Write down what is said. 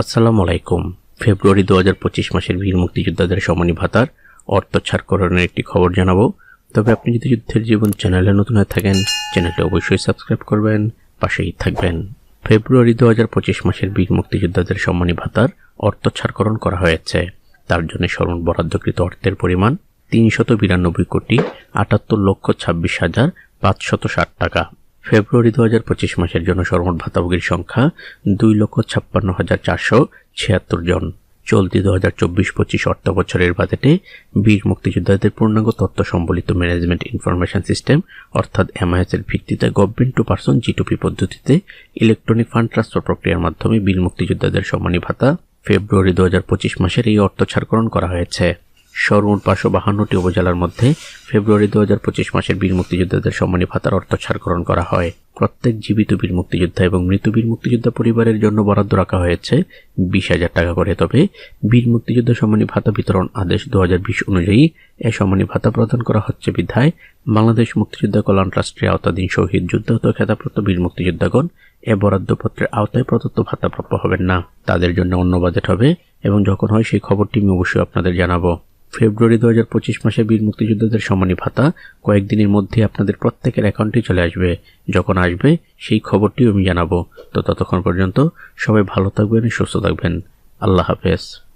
আসসালামু আলাইকুম। ফেব্রুয়ারি দু হাজার পঁচিশ মাসের বীর মুক্তিযোদ্ধাদের সম্মানী ভাতার অর্থ ছাড়করণের একটি খবর জানাব। তবে আপনি যদি যুদ্ধের জীবন চ্যানেলে নতুন হয়ে থাকেন, চ্যানেলটি অবশ্যই সাবস্ক্রাইব করবেন, পাশেই থাকবেন। ফেব্রুয়ারি দু হাজার পঁচিশ মাসের বীর মুক্তিযোদ্ধাদের সম্মানী ভাতার অর্থ ছাড়করণ করা হয়েছে। তার জন্য স্মরণ বরাদ্দকৃত অর্থের পরিমাণ তিনশত বিরানব্বই কোটি আটাত্তর লক্ষ ছাব্বিশ হাজার পাঁচশত ষাট টাকা। ফেব্রুয়ারি দু হাজার পঁচিশ মাসের জন্য সর্বমোট ভাতাভোগীর সংখ্যা দুই লক্ষ ছাপ্পান্ন হাজার চারশো ছিয়াত্তর জন। চলতি দু হাজার চব্বিশ পঁচিশ অর্থ বছরের বাজেটে বীর মুক্তিযোদ্ধাদের পূর্ণাঙ্গ তথ্য সম্বলিত ম্যানেজমেন্ট ইনফরমেশন সিস্টেম, অর্থাৎ এমআইএস এর ভিত্তিতে গভর্নমেন্ট টু পার্সন জিটুপি পদ্ধতিতে ইলেকট্রনিক ফান্ড ট্রান্সফার প্রক্রিয়ার মাধ্যমে বীর মুক্তিযোদ্ধাদের সম্মানী ভাতা ফেব্রুয়ারি দু হাজার পঁচিশ মাসের এই অর্থ ছাড়করণ করা হয়েছে। সর্বমোট পাঁচশো বাহান্নটি উপজেলার মধ্যে ফেব্রুয়ারি দু হাজার পঁচিশ মাসের বীর মুক্তিযোদ্ধাদের সম্মানী ভাতার অর্থ ছাড়করণ করা হয়। প্রত্যেক জীবিত বীর মুক্তিযোদ্ধা এবং মৃত বীর মুক্তিযোদ্ধা পরিবারের জন্য বরাদ্দ রাখা হয়েছে বিশ হাজার টাকা করে। তবে বীর মুক্তিযোদ্ধা সম্মানী ভাতা বিতরণ আদেশ দু হাজার বিশ অনুযায়ী এ সম্মানী ভাতা প্রদান করা হচ্ছে বিধায় বাংলাদেশ মুক্তিযোদ্ধা কল্যাণ ট্রাস্টের আওতাধীন শহীদ যুদ্ধাহত খেতাপ্রাপ্ত বীর মুক্তিযোদ্ধাগণ এ বরাদ্দপত্রের আওতায় প্রদত্ত ভাতা প্রাপ্য হবেন না। তাদের জন্য অন্য বাজেট হবে এবং যখন হয় সেই খবরটি আমি অবশ্যই আপনাদের জানাব। ফেব্রুয়ারি দু হাজার পঁচিশ মাসে বীর মুক্তিযোদ্ধাদের সম্মানী ভাতা কয়েকদিনের মধ্যে আপনাদের প্রত্যেকের অ্যাকাউন্টে চলে আসবে। যখন আসবে, সেই খবরটিও আমি জানাব। তো ততক্ষণ পর্যন্ত সবাই ভালো থাকবেন, সুস্থ থাকবেন। আল্লাহ হাফেজ।